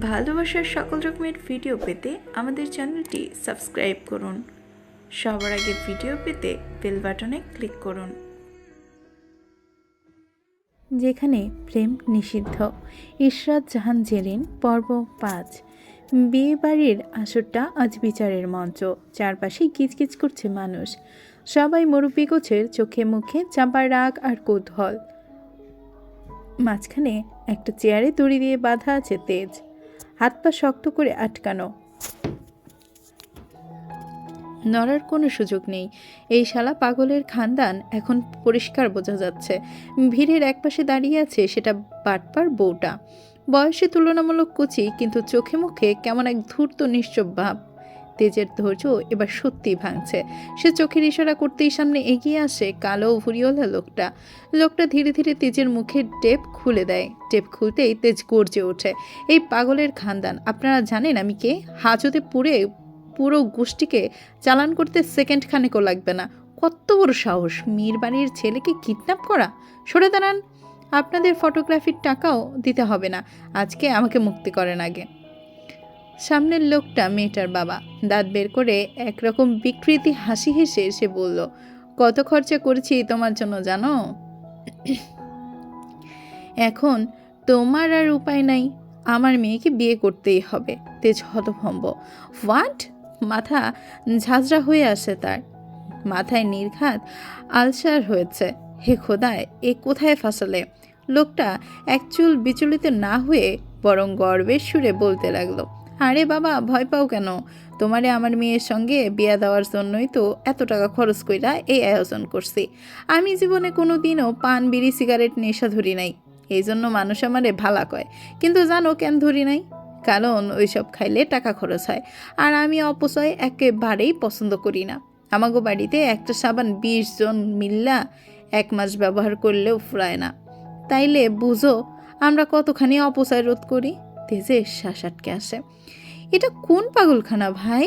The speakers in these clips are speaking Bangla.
ভালোবাসার সকল রকমের ভিডিও পেতে আমাদের চ্যানেলটি সাবস্ক্রাইব করুন। সবার আগে ভিডিও পেতে বেল বাটনে ক্লিক করুন। যেখানে প্রেম নিষিদ্ধ। ইশরাত জাহান জেরিন, পর্ব পাঁচ। বিয়ে বাড়ির আসরটা আজ বিচারের মঞ্চ। চারপাশে কিচকিচ করছে মানুষ। সবাই মুরব্বী গোছের চোখে মুখে চাপার রাগ আর কৌতূহল। মাঝখানে একটা চেয়ারে দড়ি দিয়ে বাঁধা আছে তেজ। হাত পা শক্ত করে আটকানো। নড়ার কোনো সুযোগ নেই। এই শালা পাগলের খানদান এখন পরিষ্কার বোঝা যাচ্ছে। ভিড়ের একপাশে দাঁড়িয়ে আছে সেটা বাটপার বউটা। বয়সে তুলনামূলক কুচি, কিন্তু চোখে মুখে কেমন এক ধূর্ত নিশ্চব ভাব। তেজের ধৈর্য এবার সত্যি ভাঙছে। সে চোখের ইশারা করতেই সামনে এগিয়ে আসে কালো ভুরিওলা লোকটা। লোকটা ধীরে ধীরে তেজের মুখের টেপ খুলে দেয়। টেপ খুলতেই তেজ গর্জে ওঠে। এই পাগলের খানদান, আপনারা জানেন আমি কে? হাজতে পুড়ে পুরো গোষ্ঠীকে চালান করতে সেকেন্ড খানেকও লাগবে না। কত বড় সাহস! মীর বাড়ির ছেলেকে কিডন্যাপ করা? সরে দাঁড়ান। আপনাদের ফটোগ্রাফির টাকাও দিতে হবে না। আজকে আমাকে মুক্তি করেন আগে। সামনের লোকটা মেয়েটার বাবা। দাঁত বের করে একরকম বিকৃতি হাসি হেসে সে বলল, কত খরচা করেছি তোমার জন্য জানো? এখন তোমার আর উপায় নাই। আমার মেয়েকে বিয়ে করতেই হবে। তেজ হতভম্ব হোয়াট? মাথা ঝাঁঝরা হয়ে আসে তার। মাথায় নির্ঘাত আলসার হয়েছে। হে খোদায়, এ কোথায় ফাঁসালে? লোকটা একচুল বিচলিত না হয়ে বরং গর্বের সুরে বলতে লাগল আরে বাবা, ভয় পাও কেন? তোমারে আমার মেয়ের সঙ্গে বিয়া দেওয়ার জন্যই তো এত টাকা খরচ কইরা এই আয়োজন করছি। আমি জীবনে কোনো দিনও পান, বিড়ি, সিগারেট, নেশা ধরি নাই। এই জন্য মানুষ আমারে ভালা কয়। কিন্তু জানো কেন ধরি নাই? কারণ ওইসব খাইলে টাকা খরচ হয়। আর আমি অপচয় একেবারেই পছন্দ করি না। আমাগো বাড়িতে একটা সাবান বিশ জন মিল্লা এক মাস ব্যবহার করলেও ফুরায় না। তাইলে বুঝো, আমরা কতখানি অপচয় রোধ করি? তেজে শ্বাস আটকে আসে। এটা কোন পাগলখানা ভাই?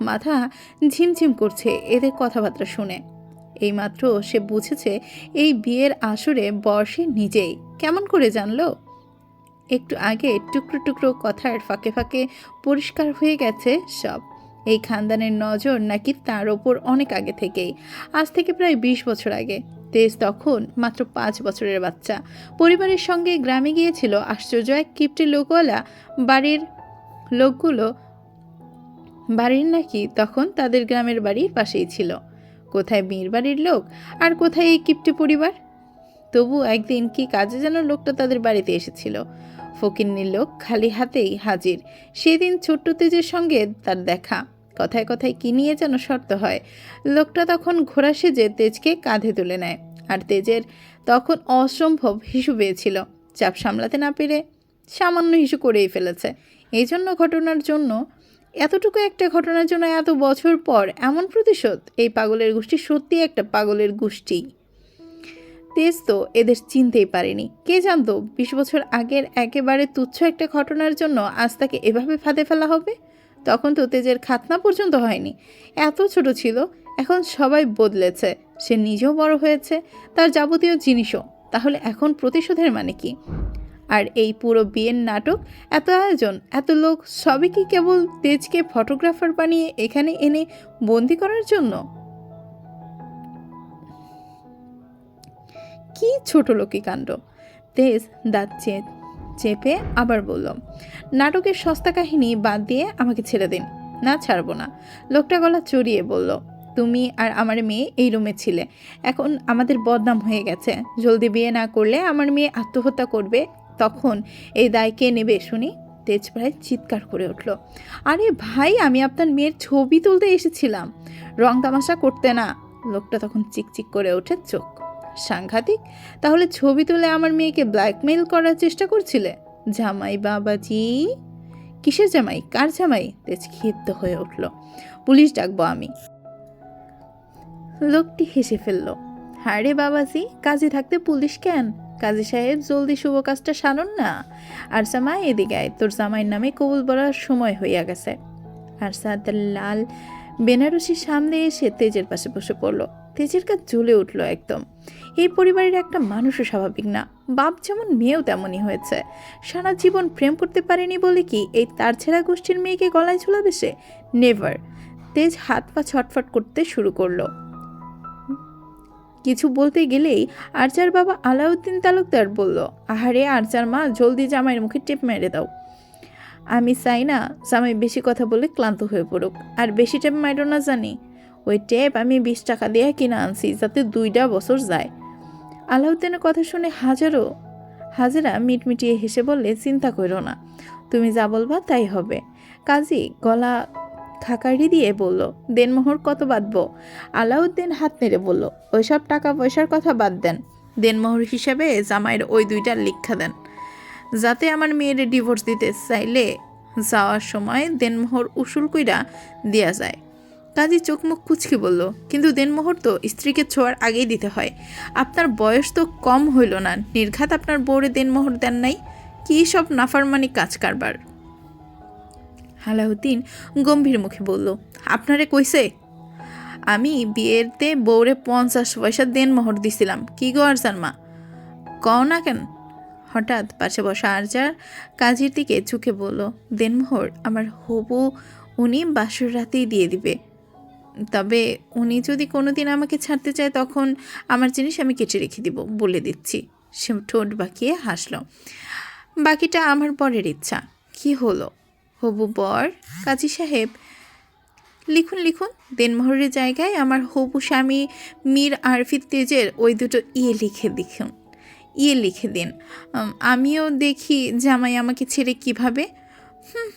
মাথা ঝিমঝিম করছে, এদের কথাবার্তা শুনে। এইমাত্র সে বুঝেছে এই বিয়ের আসরে বর্ষে নিজেই। কেমন করে জানলো? একটু আগে টুকরো টুকরো কথার ফাঁকে ফাঁকে পরিষ্কার হয়ে গেছে সব। এই খানদানের নজর নাকি তার ওপর অনেক আগে থেকেই। আজ থেকে প্রায় বিশ বছর আগে। তেজ তখন মাত্র পাঁচ বছরের বাচ্চা। পরিবারের সঙ্গে গ্রামে গিয়েছিল আশ্চর্য এক কিপটে লোকওয়ালা। বাড়ির লোকগুলো বাড়ির নাকি তখন তাদের গ্রামের বাড়ির পাশেই ছিল। কোথায় বীর বাড়ির লোক আর কোথায় এই কিপটে পরিবার? তবু একদিন কি কাজে যেন লোকটা তাদের বাড়িতে এসেছিল। ফকিন্নির লোক খালি হাতেই হাজির। সেদিন ছোট্ট তেজের সঙ্গে তার দেখা। কথায় কথায় কি নিয়ে যেন শর্ত হয়। লোকটা তখন ঘোড়া সেজে তেজকে কাঁধে তুলে নেয়। আর তেজের তখন অসম্ভব হিসু পেয়েছিল। চাপ সামলাতে না পেরে সামান্য হিসু করেই ফেলেছে। এই জন্য ঘটনার জন্য, এতটুকু একটা ঘটনার জন্য এত বছর পর এমন প্রতিশোধ? এই পাগলের গোষ্ঠী সত্যি একটা পাগলের গোষ্ঠী। তেজ তো এদের চিনতেই পারেনি। কে জানতো, বিশ বছর আগের একেবারে তুচ্ছ একটা ঘটনার জন্য আজ তাকে এভাবে ফাঁদে ফেলা হবে? তখন তো তেজের খাতনা পর্যন্ত হয়নি। এত ছোট ছিল, এখন সবাই বদলেছে। সে নিজেও বড় হয়েছে, তার যাবতীয় জিনিসও। তাহলে এখন প্রতিশোধের মানে কি? আর এই পুরো বিয়ের নাটক, এত আয়োজন, এত লোক, সবই কি কেবল তেজকে ফটোগ্রাফার বানিয়ে এখানে এনে বন্দি করার জন্য? কি ছোট লোকই কাণ্ড। তেজ দাঁত চেপে আবার বলল, নাটকের সস্তা কাহিনী বাদ দিয়ে আমাকে ছেড়ে দিন। না ছাড়বো না। লোকটা গলা চড়িয়ে বলল তুমি আর আমার মেয়ে এই রুমে ছিলে। এখন আমাদের বদনাম হয়ে গেছে। জলদি বিয়ে না করলে আমার মেয়ে আত্মহত্যা করবে। তখন এই দায় কে নেবে শুনি? তেজ প্রায় চিৎকার করে উঠল। আরে ভাই, আমি আপনার মেয়ের ছবি তুলতে এসেছিলাম। রং তামাশা করতে না। লোকটা তখন চিকচিক করে ওঠে চোখ। সাংঘাতিক? তাহলে ছবি তুলে আমার মেয়েকে ব্ল্যাকমেইল করার চেষ্টা করছিলে? জামাই বাবাজি। কিসের জামাই? কার জামাই? তেজ ক্ষিপ্ত হয়ে উঠল। পুলিশ ডাকবো আমি। লোকটি হেসে ফেলল হারে বাবাজি, কাজে থাকতে পুলিশ কেন? কাজী সাহেব, জলদি শুভ কাজটা সারুন না। আর জামাই এদিকে আয়, তোর জামাইয়ের নামে কবুল বলার সময় হইয়া গেছে। আর সাদ লাল বেনারসির সামনে এসে তেজের পাশে বসে পড়ল। তেজের কাজ জ্বলে উঠল একদম। এই পরিবারের একটা মানুষও স্বাভাবিক না। বাপ যেমন মেয়েও তেমনই হয়েছে। সারা জীবন প্রেম করতে পারেনি বলে কি এই তার ছেঁড়া গোষ্ঠীর মেয়েকে গলায় ঝুলাবে সে? নেভার তেজ হাত পা ছটফট করতে শুরু করল। কিছু বলতে গেলেই আরচার বাবা আলাউদ্দিন তালুকদার বলল, আহারে আরচার মা, জলদি জামাইয়ের মুখে টেপ মেরে দাও। আমি চাই না, জামাই বেশি কথা বলে ক্লান্ত হয়ে পড়ুক, আর বেশি টেপ মারো না জানি। ওই টেপ আমি বিশ টাকা দিয়ে কিনে আনছি, যাতে দুইটা বছর যায়। আলাউদ্দিনের কথা শুনে হাজারো হাজারা মিটমিটিয়ে হেসে বললে, চিন্তা করো না, তুমি যা বলবা তাই হবে। কাজী গলা খাকারি দিয়ে বলল দেনমোহর কত বাঁধবো? আলাউদ্দিন হাত নেড়ে বলল, ওইসব টাকা পয়সার কথা বাদ দেন। দেনমোহর হিসাবে জামাইয়ের ওই দুইটা লিখা দেন। যাতে আমার মেয়ের ডিভোর্স দিতে চাইলে যাওয়ার সময় দেনমোহর উসুল কইরা দেয়া যায়। কাজী চোখ মুখ কুচকি বলল, কিন্তু দেনমোহর তো স্ত্রীকে ছোঁয়ার আগেই দিতে হয়। আপনার বয়স তো কম হইল না। নির্ঘাত আপনার বউরে দেনমোহর দেন নাই। কী সব নাফারমানি কাজ কারবার? আলাউদ্দিন গম্ভীর মুখে বলল, আপনারে কইছে? আমি বিয়েতে বউরে পঞ্চাশ পয়সা দেন মোহর দিছিলাম। কি গো আরজান মা? কও না কেন? হঠাৎ পাশে বসা আরজার কাজের দিকে চুকে বলল দেনমোহর আমার হবু উনি বাসর রাতেই দিয়ে দিবে। তবে উনি যদি কোনোদিন আমাকে ছাড়তে চায়, তখন আমার জিনিস আমি কেটে রেখে দিব, বলে দিচ্ছি। সে ঠোঁট বাঁকিয়ে হাসল, বাকিটা আমার পরের ইচ্ছা। কি হলো? হবু বর, কাজী সাহেব। লিখুন লিখুন, দেনমোহরের জায়গায় আমার হবু স্বামী মীর আরফি তেজের ওই দুটো ইয়ে লিখে দেখুন ইয়ে লিখে দিন। আমিও দেখি জামাই আমাকে ছেড়ে কীভাবে। হুম।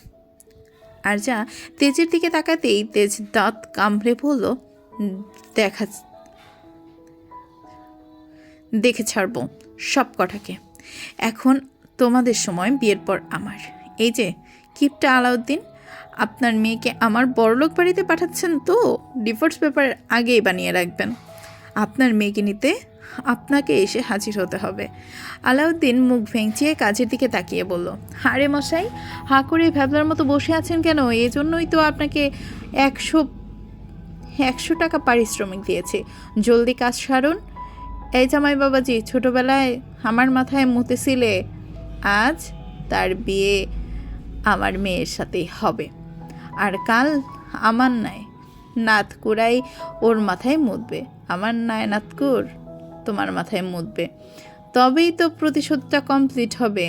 আর যা তেজের দিকে তাকাতেই তেজ দাঁত কামড়ে বলল, দেখা দেখে ছাড়বো সব কটাকে। এখন তোমাদের সময় বিয়ের পর আমার। এই যে কিপটা আলাউদ্দিন, আপনার মেয়েকে আমার বড়লোক বাড়িতে পাঠাচ্ছেন তো ডিভোর্স পেপার আগেই বানিয়ে রাখবেন। আপনার মেয়েকে নিতে আপনাকে এসে হাজির হতে হবে। আলাউদ্দিন মুখ ভেঙচিয়ে কাজের দিকে তাকিয়ে বলল হারে মশাই, হাঁ করে ভ্যাবলার মতো বসে আছেন কেন? এই জন্যই তো আপনাকে একশো একশো টাকা পারিশ্রমিক দিয়েছে। জলদি কাজ সারুন। এই জামাই বাবাজি, ছোটোবেলায় আমার মাথায় মুতেছিলে। আজ তার বিয়ে আমার মেয়ের সাথেই হবে। আর কাল আমার নাই। নাতকুরাই ওর মাথায় মুদবে। আমার নাই নাতকুর, তোমার মাথায় মুদবে। তবেই তো প্রতিশোধটা কমপ্লিট হবে।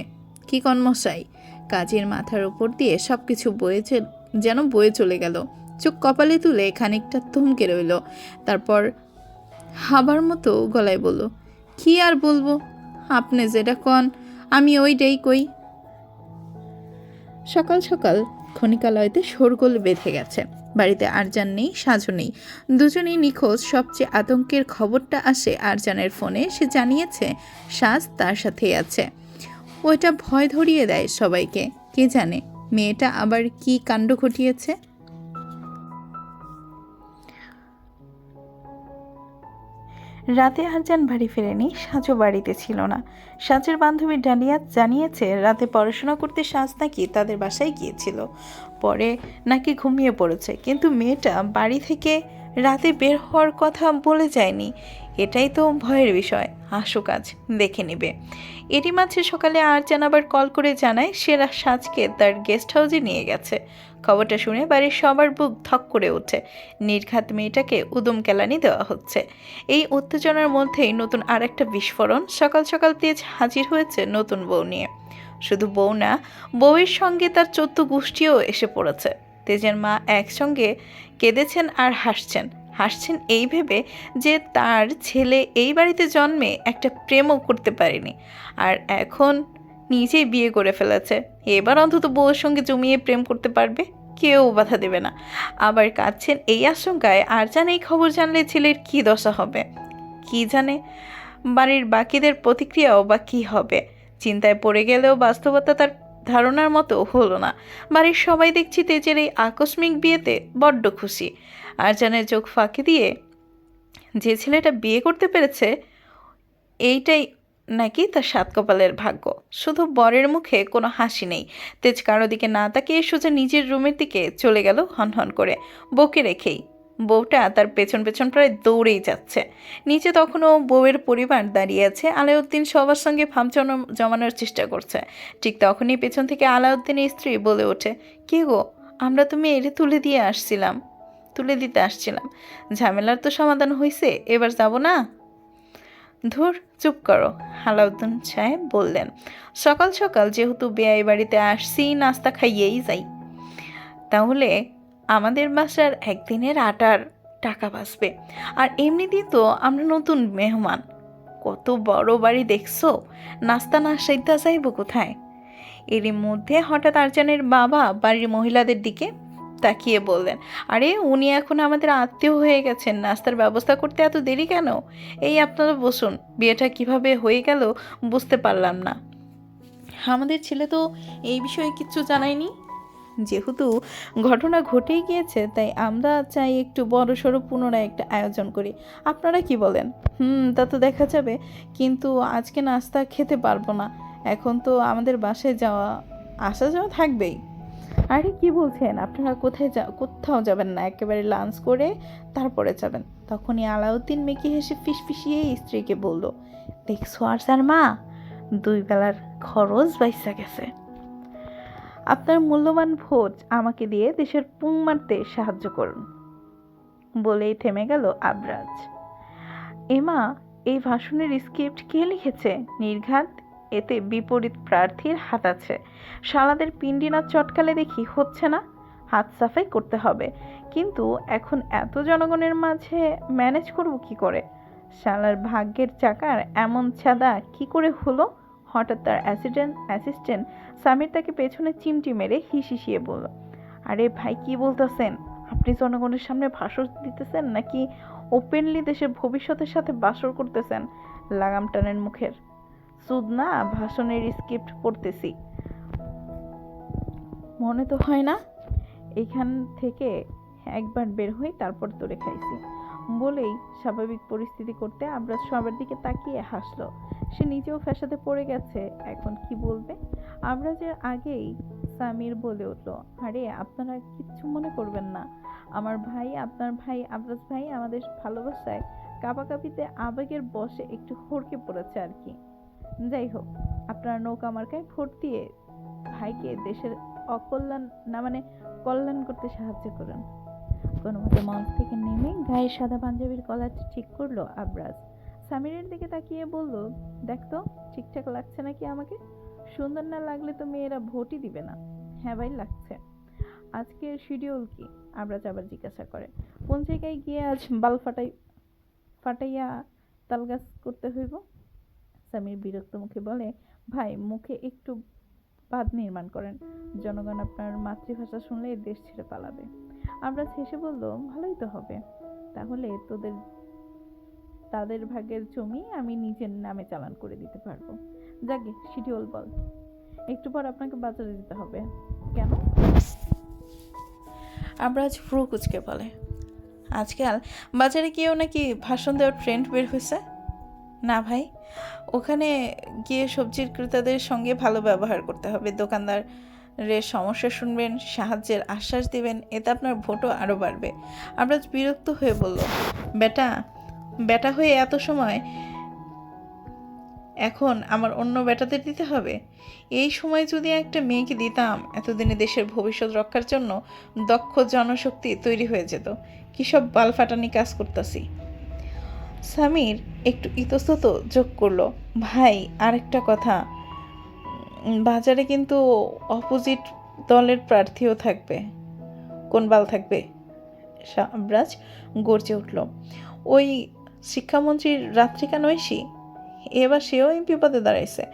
কি কনমশাই কাজের মাথার উপর দিয়ে সব কিছু বয়ে যেন বয়ে চলে গেল। চোখ কপালে তুলে খানিকটা থমকে রইল। তারপর হাবার মতো গলায় বলল, কি আর বলব? আপনি যেটা কন, আমি ওইটাই কই। সকাল সকাল খনিকালয়তে শোরগোল বেঁধে গেছে। বাড়িতে আরজান নেই, সাজু নেই। দুজনেই নিখোঁজ। সবচেয়ে আতঙ্কের খবরটা আসে আরজানের ফোনে। সে জানিয়েছে, সাজ তার সাথেই আছে। ওইটা ভয় ধরিয়ে দেয় সবাইকে। কে জানে, মেয়েটা আবার কি কাণ্ড ঘটিয়েছে? রাতে আর আরজান বাড়ি ফেরেনি সাজও বাড়িতে ছিল না। সাজের বান্ধবী ডালিয়া জানিয়েছে, রাতে পড়াশোনা করতে সাজ নাকি তাদের বাসায় গিয়েছিল। পরে নাকি ঘুমিয়ে পড়েছে, কিন্তু মেয়েটা বাড়ি থেকে রাতে বের হওয়ার কথা বলে যায়নি। এটাই তো ভয়ের বিষয়। আসুক আজ দেখে নেবে। এরই মাঝে সকালে আরজান আবার কল করে জানায়, সে সাজকে তার গেস্ট হাউসে নিয়ে গেছে। খবরটা শুনে বাড়ির সবার বুক ধক করে ওঠে। নির্ঘাত মেয়েটাকে উদম কেলানি দেওয়া হচ্ছে। এই উত্তেজনার মধ্যেই নতুন আর একটা বিস্ফোরণ সকাল সকাল তেজ হাজির হয়েছে নতুন বউ নিয়ে। শুধু বউ না, বউয়ের সঙ্গে তার চোদ্দ গোষ্ঠীও এসে পড়েছে। তেজের মা একসঙ্গে কেঁদেছেন আর হাসছেন। হাসছেন এই ভেবে যে তার ছেলে এই বাড়িতে জন্মে একটা প্রেমও করতে পারেনি। আর এখন নিজেই বিয়ে করে ফেলেছে। এবার অন্তত বউয়ের সঙ্গে জমিয়ে প্রেম করতে পারবে, কেউ বাধা দেবে না। আবার কাঁদছেন এই আশঙ্কায়, আর জানে এই খবর জানলে ছেলের কী দশা হবে? কি জানে বাড়ির বাকিদের প্রতিক্রিয়াও বা কী হবে? চিন্তায় পড়ে গেলেও বাস্তবতা তার ধারণার মতো হলো না। বাড়ির সবাই দেখছি তেজের এই আকস্মিক বিয়েতে বড্ড খুশি। আর আরজানের চোখ ফাঁকি দিয়ে, যে ছেলেটা বিয়ে করতে পেরেছে, এইটাই নাকি তার সাত কপালের ভাগ্য। শুধু বরের মুখে কোনো হাসি নেই। তেজ কারও দিকে না তাকিয়ে সোজা নিজের রুমের দিকে চলে গেল হন হন করে। বকে রেখেই বউটা তার পেছন পেছন প্রায় দৌড়েই যাচ্ছে। নিচে তখনও বউয়ের পরিবার দাঁড়িয়ে আছে। আলাউদ্দিন সবার সঙ্গে জন- জমানোর চেষ্টা করছে। ঠিক তখনই পেছন থেকে আলাউদ্দিনের স্ত্রী বলে ওঠে, কি গো, আমরা তুমি এরে তুলে দিয়ে আসছিলাম, তুলে দিতে আসছিলাম। ঝামেলার তো সমাধান হয়েছে এবার যাব না? ধুর, চুপ করো, আলাউদ্দিন সাহেব বললেন। সকাল সকাল যেহেতু বেয়াই বাড়িতে আসছি, নাস্তা খাইয়েই যাই। তাহলে আমাদের বাসার একদিনের আটার টাকা বাঁচবে। আর এমনিতেই তো আমরা নতুন মেহমান। কত বড় বাড়ি দেখছ? নাস্তা না সাইতা যাইব কোথায়? এরই মধ্যে হঠাৎ আরজানের বাবা বাড়ির মহিলাদের দিকে তাকিয়ে বললেন, আরে, উনি এখন আমাদের আত্মীয় হয়ে গেছেন। নাস্তার ব্যবস্থা করতে এত দেরি কেন? এই আপনারা বসুন। বিয়েটা কীভাবে হয়ে গেল বুঝতে পারলাম না। আমাদের ছেলে তো এই বিষয়ে কিচ্ছু জানায়নি। যেহেতু ঘটনা ঘটেই গিয়েছে, তাই আমরা চাই একটু বড় সড়ো পুনরায় একটা আয়োজন করি। আপনারা কি বলেন? হুম, তা তো দেখা যাবে। কিন্তু আজকে নাস্তা খেতে পারব না। এখন তো আমাদের বাসায় যাওয়া, আসা যাওয়া থাকবেই। আরে, কি বলছেন? আপনারা কোথায় যা, কোথাও যাবেন না। একেবারে লাঞ্চ করে তারপরে যাবেন। তখনই আলাউদ্দিন মেকি হেসে ফিসফিসিয়ে স্ত্রীকে বলল, দেখছ আর মা? দুই বেলার খরচ বাইসা গেছে। আপনার মূল্যবান ভোজ আমাকে দিয়ে দেশের পুং মারতে সাহায্য করুন। বলেই থেমে গেল আবরাজ। এমা, এই ভাষণের স্ক্রিপ্ট কে লিখেছে? নির্ঘাত? এতে বিপরীত প্রার্থীর হাত আছে। শালাদের পিন্ডি না চটকালে দেখি হচ্ছে না। হাত সাফাই করতে হবে। কিন্তু এখন এত জনগণের মাঝে ম্যানেজ করব কি করে? শালার ভাগ্যের চাকার এমন ছাদা কি করে হলো? হঠাৎ তার অ্যাসিডেন্ট অ্যাসিস্ট্যান্ট সামির তাকে পেছনে চিমটি মেরে হিসিয়ে বলল, আরে ভাই, কি বলতেছেন? আপনি জনগণের সামনে ভাষণ দিতেছেন নাকি ওপেনলি দেশের ভবিষ্যতের সাথে বাসর করতেছেন? লাগাম টানের মুখের। সুদ না, ভাষণের স্ক্রিপ্ট পড়তেছি। মনে তো হয় না? এখান থেকে একবার বের হই, তারপর তোরে খাইছি। বলেই স্বাভাবিক পরিস্থিতি করতে আমরা সবার দিকে তাকিয়ে হাসলো। সে নিজেও ফ্যাসাতে পড়ে গেছে, এখন কি বলবে? আমরা যে আগেই সামির বলে উঠল, আরে, আপনারা কিচ্ছু মনে করবেন না। আমার ভাই, আপনার ভাই আবরাজ ভাই আমাদের ভালোবাসায় কাপাকাপিতে আবেগের বসে একটু হড়কে পড়েছে আর কি। যাই হোক, আপনারা নৌকা মার্কায় ভোট দিয়ে ভাইকে দেশের অকল্যাণ, না মানে কল্যাণ করতে সাহায্য করুন। কোনো মতে মঞ্চ থেকে নেমে গায়ে সাদা পাঞ্জাবির কলারটি ঠিক করল আবরাজ সামিরের দিকে তাকিয়ে বলল, দেখ তো, ঠিকঠাক লাগছে নাকি আমাকে? সুন্দর না লাগলে তো মেয়েরা ভোটই দিবে না। হ্যাঁ ভাই, লাগছে। আজকের শিডিউল কি? আবরাজ আবার জিজ্ঞাসা করে। কোন জায়গায় গিয়ে আজ বাল ফাটাই, ফাটাইয়া তালগাছ করতে হইব? সামির বিরক্ত মুখে বলে, ভাই, মুখে একটু বাদ নির্মাণ করেন। জনগণ আপনার মাতৃভাষা শুনলে দেশ ছেড়ে পালাবে। আমরা হেসে বলল, ভালোই তো হবে। তাহলে তোদের তাদের ভাগের জমি আমি নিজের নামে চালান করে দিতে পারব। যাকে শিডিউল বল। একটু পর আপনাকে বাজারে যেতে হবে। কেন? আবরাজ ফ্রু কুচকে বলে। আজকাল বাজারে কেউ নাকি ভাষণ দেওয়ার ট্রেন্ড বের হয়েছে? না ভাই, ওখানে গিয়ে সবজির ক্রেতাদের সঙ্গে ভালো ব্যবহার করতে হবে। দোকানদারের সমস্যা শুনবেন, সাহায্যের আশ্বাস দিবেন, এতে আপনার ভোটও আরও বাড়বে। আমরা বিরক্ত হয়ে বলল, বেটা বেটা হয়ে এত সময় এখন আমার অন্য বেটাদের দিতে হবে? এই সময় যদি একটা মেয়েকে দিতাম, এতদিনে দেশের ভবিষ্যৎ রক্ষার জন্য দক্ষ জনশক্তি তৈরি হয়ে যেত। কী সব বালফাটানি কাজ করতেছি। সামির একটু ইতস্তত যোগ করল। ভাই, আরেকটা কথা। বাজারে কিন্তু অপোজিট দলের প্রার্থীও থাকবে। কোন বাল থাকবে? সাবরাজ গর্জে উঠল। ওই শিক্ষামন্ত্রীর রাত্রিকা নৈশী এবার সেও এমপি পদে দাঁড়াইছে।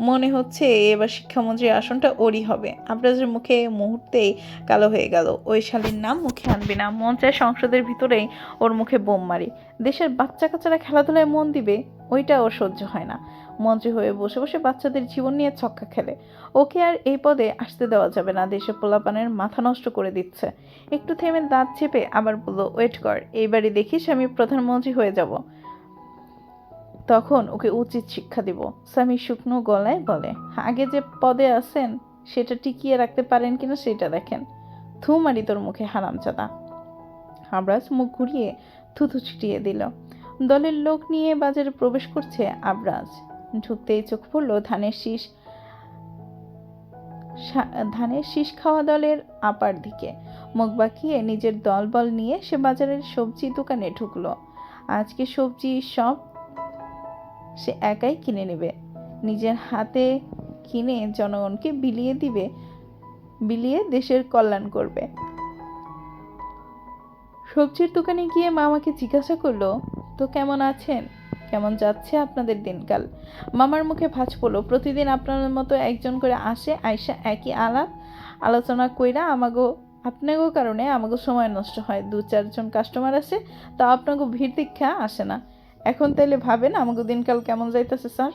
মনে হচ্ছে এবার শিক্ষামন্ত্রীর আসনটা ওরই হবে। আবরাজের মুখে মুহূর্তেই কালো হয়ে গেল। ওই শালীর নাম মুখে আনবে না। মন চায় সংসদের ভিতরেই ওর মুখে বোম মারি। দেশের বাচ্চা কাচ্চারা খেলাধুলায় মন দিবে, ওইটা ওর সহ্য হয় না। মন্ত্রী হয়ে বসে বসে বাচ্চাদের জীবন নিয়ে ছক্কা খেলে। ওকে আর এই পদে আসতে দেওয়া যাবে না। দেশে পোলাপানের মাথা নষ্ট করে দিচ্ছে। একটু থেমে দাঁত চেপে আবার বলল, ওয়েট কর, এইবারই দেখিস আমি প্রধানমন্ত্রী হয়ে যাব। তখন ওকে উচিত শিক্ষা দিব। স্বামী শুকনো গলায় বলে, আগে যে পদে আছেন, সেটা টিকিয়ে রাখতে পারেন কিনা সেটা দেখেন। থু মারি তোর মুখে হারামচাদা আবরাজ মুখ ঘুরিয়ে থুথু ছিটিয়ে দিল। দলের লোক নিয়ে বাজারে প্রবেশ করছে আবরাজ। ঢুকতেই চোখ পড়ল ধানের শীষ। ধানের শীষ খাওয়া দলের আপার দিকে। মুখ বাঁকিয়ে নিজের দলবল নিয়ে সে বাজারের সবজি দোকানে ঢুকলো। আজকে সবজি সব সে একাই কিনে নেবে। নিজের হাতে কিনে জনগণকে বিলিয়ে দিবে, বিলিয়ে দেশের কল্যাণ করবে। সবজির দোকানে গিয়ে মামাকে জিজ্ঞাসা করল, তো কেমন আছেন? কেমন যাচ্ছে আপনাদের দিনকাল? মামার মুখে ভাঁজ পড়ল। প্রতিদিন আপনার মতো একজন করে আসে আয়সা একই আলাপ, আলোচনা কইরা আমাগো, আপনাগো কারণে আমাগো সময় নষ্ট হয়। দু চারজন কাস্টমার আসে তা আপনাগো ভিড় দীক্ষা আসে না। এখন তাইলে ভাবেন আমাগো দিনকাল কেমন যাইতেছে, স্যার?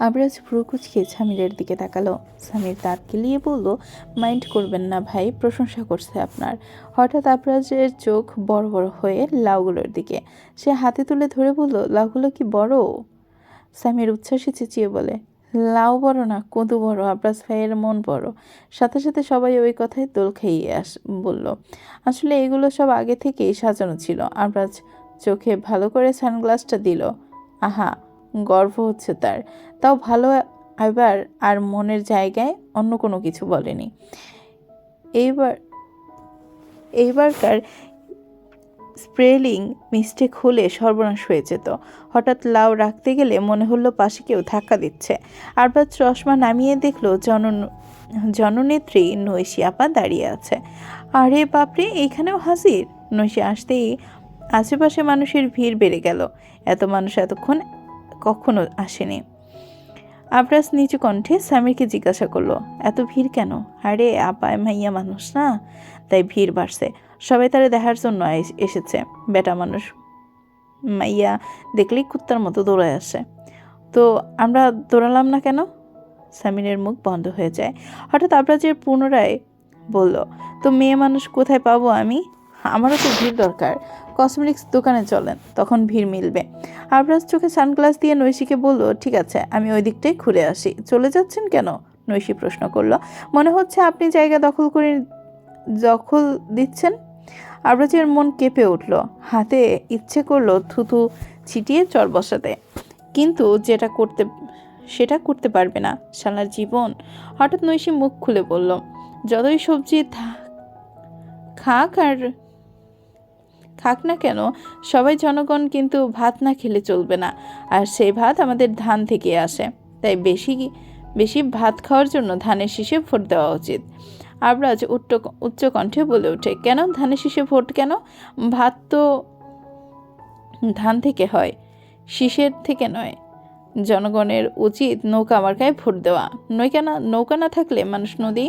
আবরাজ ভ্রু কুচকে সামিরের দিকে তাকালো। সামির দাঁত গেলিয়ে বলল, মাইন্ড করবেন না ভাই, প্রশংসা করছে আপনার। হঠাৎ আবরাজের চোখ বড় বড় হয়ে লাউগুলোর দিকে। সে হাতে তুলে ধরে বলল, লাউগুলো কি বড়? সামির উচ্ছ্বাসে চেঁচিয়ে বলে, লাউ বড় না, কদু বড়, আবরাজ ভাইয়ের মন বড়। সাথে সাথে সবাই ওই কথায় দোল খাইয়ে আস, বলল, আসলে এগুলো সব আগে থেকেই সাজানো ছিল। আবরাজ চোখে ভালো করে সানগ্লাসটা দিল। আহা গর্ব হচ্ছে তার। তাও ভালো এবার আর মনের জায়গায় অন্য কোনো কিছু বলেনি। এইবার, এইবারকার স্প্রেলিং মিস্টেক হলে সর্বনাশ হয়ে যেত। হঠাৎ লাউ রাখতে গেলে মনে হলো পাশে কেউ ধাক্কা দিচ্ছে। আরবার চশমা নামিয়ে দেখল জন জননেত্রী নৈশী আপা দাঁড়িয়ে আছে। আরে বাপরে, এইখানেও হাজির? নৈশী আসতেই আশেপাশে মানুষের ভিড় বেড়ে গেল। এত মানুষ এতক্ষণ কখনো আসেনি। আবরাজ নিচু কণ্ঠে স্বামীকে জিজ্ঞাসা করল, এত ভিড় কেন? আরে আপায় মাইয়া মানুষ না? তাই ভিড় বাড়ছে। সবাই তারা দেখার জন্য এসেছে। বেটা মানুষ, মাইয়া দেখলেই কুত্তার মতো দৌড়ায় আসে। তো আমরা দৌড়ালাম না কেন? সামিনের মুখ বন্ধ হয়ে যায়। হঠাৎ আবরাজের পুনরায় বলল, তো মেয়ে মানুষ কোথায় পাবো আমি? আমারও তো ভিড় দরকার। কসমেটিক্স দোকানে চলেন, তখন ভিড় মিলবে। আবরাজ চোখে সানগ্লাস দিয়ে নৈশীকে বলল, ঠিক আছে, আমি ওই দিকটাই ঘুরে আসি। চলে যাচ্ছেন কেন? নৈশী প্রশ্ন করল। মনে হচ্ছে আপনি জায়গা দখল করে দখল দিচ্ছেন? আবরাজের মন কেঁপে উঠল। হাতে ইচ্ছে করল থুথু ছিটিয়ে চর বসাতে। কিন্তু যেটা করতে, সেটা করতে পারবে না। সালার জীবন। হঠাৎ নৈশী মুখ খুলে বলল, যতই সবজি খাক আর খাক না কেন, সবাই জনগণ কিন্তু ভাত না খেলে চলবে না। আর সেই ভাত আমাদের ধান থেকে আসে। তাই বেশি বেশি ভাত খাওয়ার জন্য ধানের শীষে ভোট দেওয়া উচিত। আবরাজ উচ্চ উচ্চ কণ্ঠে বলে ওঠে, কেন? ধানের শীষে ভোট কেন? ভাত তো ধান থেকে হয়, শীষের থেকে নয়। জনগণের উচিত নৌকা মার্কায় ভোট দেওয়া। নৌকা না নৌকা না থাকলে মানুষ নদী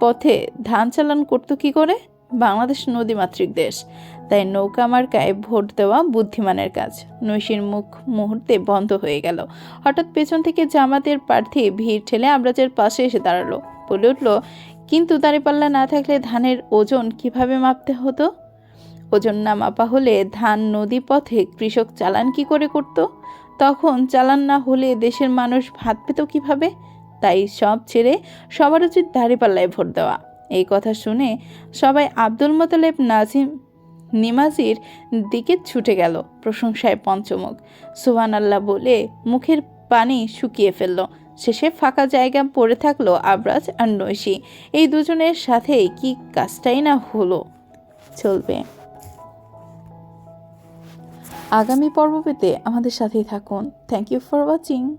পথে ধান চালান করতো কি করে? বাংলাদেশ নদীমাতৃক দেশ। তাই নৌকা মার্কায় ভোট দেওয়া বুদ্ধিমানের কাজ। নৈশীর মুখ মুহূর্তে বন্ধ হয়ে গেল। হঠাৎ পেছন থেকে জামাতের প্রার্থী ভিড় ঠেলে আবরাজের পাশে এসে দাঁড়াল। বলে উঠল, কিন্তু দাঁড়িপাল্লা না থাকলে ধানের ওজন কীভাবে মাপতে হতো? ওজন না মাপা হলে ধান নদী পথে কৃষক চালান কি করে করত? তখন চালান না হলে দেশের মানুষ ভাত পেত কীভাবে? তাই সব ছেড়ে সবার উচিত দাঁড়িপাল্লায় ভোট দেওয়া। এই কথা শুনে সবাই আব্দুল মোতালেব, নাজিম নিমাজির দিকে ছুটে গেল প্রশংসায় পঞ্চমুখ। সুহান আল্লাহ বলে মুখের পানি শুকিয়ে ফেলল। শেষে ফাঁকা জায়গা পড়ে থাকল আবরাজ আর নৈশী। এই দুজনের সাথে কি কাজটাই না হলো? চলবে। আগামী পর্ব পেতে আমাদের সাথেই থাকুন। Thank you for watching